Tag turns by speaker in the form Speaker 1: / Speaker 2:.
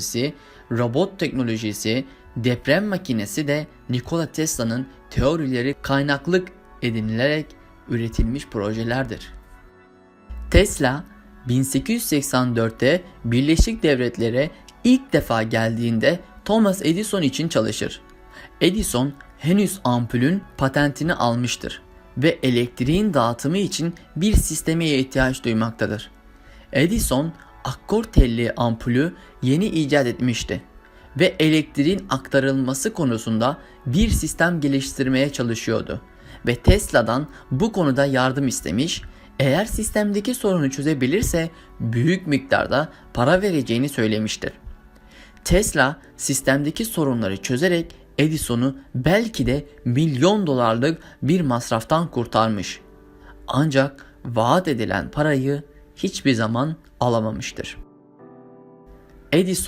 Speaker 1: teknolojisi, robot teknolojisi, deprem makinesi de Nikola Tesla'nın teorileri kaynaklık edinilerek üretilmiş projelerdir. Tesla 1884'te Birleşik Devletlere ilk defa geldiğinde Thomas Edison için çalışır. Edison henüz ampulün patentini almıştır ve elektriğin dağıtımı için bir sisteme ihtiyaç duymaktadır. Edison akkor telli ampulü yeni icat etmişti ve elektriğin aktarılması konusunda bir sistem geliştirmeye çalışıyordu ve Tesla'dan bu konuda yardım istemiş, eğer sistemdeki sorunu çözebilirse büyük miktarda para vereceğini söylemiştir. Tesla sistemdeki sorunları çözerek Edison'u belki de milyon dolarlık bir masraftan kurtarmış. Ancak vaat edilen parayı hiçbir zaman alamamıştır. Edison